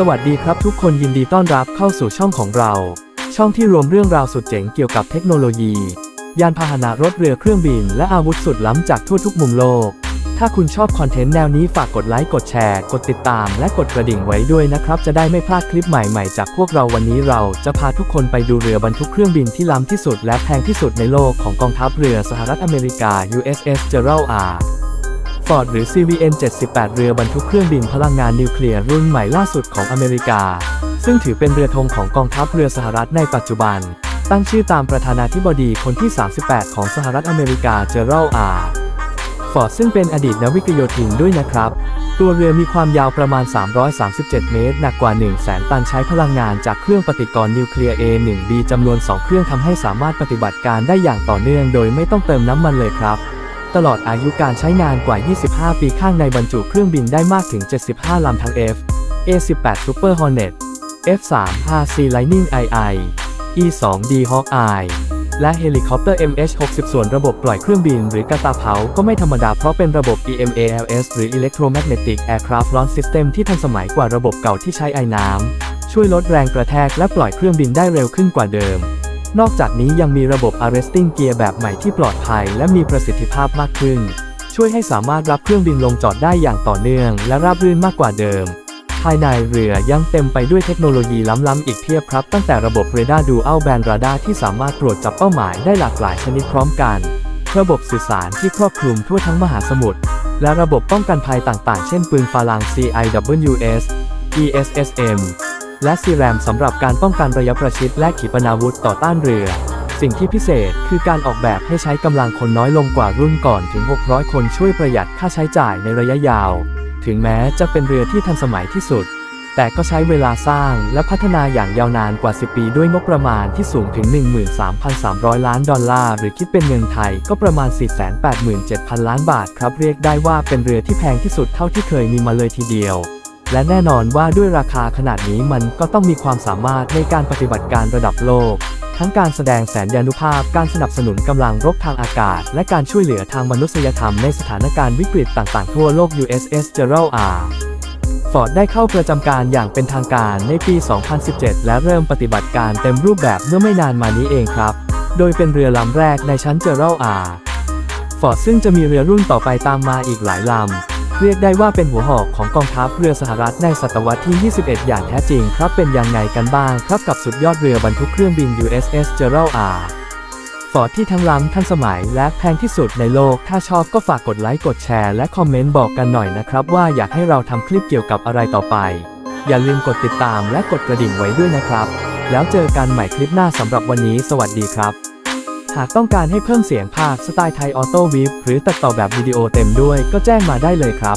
สวัสดีครับทุกคนยินดีต้อนรับเข้าสู่ช่องของเรา ช่องที่รวมเรื่องราวสุดเจ๋งเกี่ยวกับเทคโนโลยี ยานพาหนะรถเรือเครื่องบิน และอาวุธสุดล้ำจากทั่วทุกมุมโลก ถ้าคุณชอบคอนเทนต์แนวนี้ฝากกดไลค์กดแชร์ กดติดตาม และกดกระดิ่งไว้ด้วยนะครับ จะได้ไม่พลาดคลิปใหม่ๆ จากพวกเราวันนี้เราจะพาทุกคนไปดูเรือบรรทุกเครื่องบินที่ล้ำที่สุด และแพงที่สุดในโลกของกองทัพเรือสหรัฐอเมริกา USS Gerald R. ฟอร์ดหรือ CVN 78 เรือบรรทุกเครื่องบินพลังงานนิวเคลียร์รุ่นใหม่ล่าสุดของอเมริกา ซึ่งถือเป็นเรือธงของกองทัพเรือสหรัฐในปัจจุบัน ตั้งชื่อตามประธานาธิบดีคนที่ 38 ของสหรัฐอเมริกาเจอรัลอาร์ฟอร์ดซึ่งเป็นอดีตนาวิกโยธินด้วยนะครับ ตัวเรือมีความยาวประมาณ 337 เมตร หนักกว่า 1 0 0 0 0แสนตันใช้พลังงานจากเครื่องปฏิกรณ์นิวเคลียร์ A1B จำนวน 2 เครื่องทำให้สามารถปฏิบัติการได้อย่างต่อเนื่อง โดยไม่ต้องเติมน้ำมันเลยครับ ตลอดอายุการใช้งานกว่า 25 ปีข้างในบรรจุเครื่องบินได้มากถึง 75 ลำทั้ง F A18 Super Hornet F3 5C Lightning II E2D Hawkeye และเฮลิคอปเตอร์ MH60 ส่วนระบบปล่อยเครื่องบินหรือกระตาเผาก็ไม่ธรรมดาเพราะเป็นระบบ EMALS หรือ Electromagnetic Aircraft Launch System ที่ทันสมัยกว่าระบบเก่าที่ใช้ไอน้ำช่วยลดแรงกระแทกและปล่อยเครื่องบินได้เร็วขึ้นกว่าเดิม นอกจากนี้ยังมีระบบ Arresting Gear แบบใหม่ที่ปลอดภัย และมีประสิทธิภาพมากขึ้น ช่วยให้สามารถรับเครื่องบินลงจอดได้อย่างต่อเนื่อง และราบรื่นมากกว่าเดิม ภายในเรือยังเต็มไปด้วยเทคโนโลยีล้ำๆอีกเพียบครับ ตั้งแต่ระบบเรดาร์ดูอัลแบนราดาที่สามารถตรวจจับเป้าหมายได้หลากหลายชนิดพร้อมกัน ระบบสื่อสารที่ครอบคลุมทั่วทั้งมหาสมุทรและระบบป้องกันภัยต่างๆ เช่นปืนฟาลัง CIWS ESSM และ CRAM สำหรับการป้องกันระยะประชิดและขีปนาวุธต่อต้านเรือ สิ่งที่พิเศษคือการออกแบบให้ใช้กำลังคนน้อยลงกว่ารุ่นก่อนถึง 600 คนช่วยประหยัดค่าใช้จ่ายในระยะยาว ถึงแม้จะเป็นเรือที่ทันสมัยที่สุด แต่ก็ใช้เวลาสร้างและพัฒนาอย่างยาวนานกว่า 10 ปีด้วยงบประมาณที่สูงถึง 13,300 ล้านดอลลาร์หรือคิดเป็นเงินไทยก็ประมาณ 487,000 ล้านบาทครับเรียกได้ว่าเป็นเรือที่แพงที่สุดเท่าที่เคยมีมาเลยทีเดียว และแน่นอนว่าด้วยราคาขนาดนี้มันก็ต้องมีความสามารถในการปฏิบัติการระดับโลก ทั้งการแสดงแสนยานุภาพ การสนับสนุนกำลังรบทางอากาศ และการช่วยเหลือทางมนุษยธรรมในสถานการณ์วิกฤตต่างๆทั่วโลก USS Gerald R. ฟอร์ดได้เข้าประจำการอย่างเป็นทางการในปี 2017 และเริ่มปฏิบัติการเต็มรูปแบบเมื่อไม่นานมานี้เองครับ โดยเป็นเรือลำแรกในชั้น Gerald R. ฟอร์ดซึ่งจะมีเรือรุ่นต่อไปตามมาอีกหลายลำ เรียกได้ว่าเป็นหัวหอกของกองทัพเรือสหรัฐในศตวรรษที่ 21 อย่างแท้จริงครับเป็นยังไงกันบ้างครับกับสุดยอดเรือบรรทุกเครื่องบิน USS Gerald R. ฟอร์ดที่ทั้งล้ำทันสมัยและแพงที่สุดในโลก ถ้าชอบก็ฝากกดไลค์กดแชร์และคอมเมนต์บอกกันหน่อยนะครับ ว่าอยากให้เราทำคลิปเกี่ยวกับอะไรต่อไป อย่าลืมกดติดตามและกดกระดิ่งไว้ด้วยนะครับ แล้วเจอกันใหม่คลิปหน้าสำหรับวันนี้ สวัสดีครับ หากต้องการให้เพิ่มเสียงภาคสไตล์ไทยออโต้วิฟหรือตัดต่อแบบวิดีโอเต็มด้วยก็แจ้งมาได้เลยครับ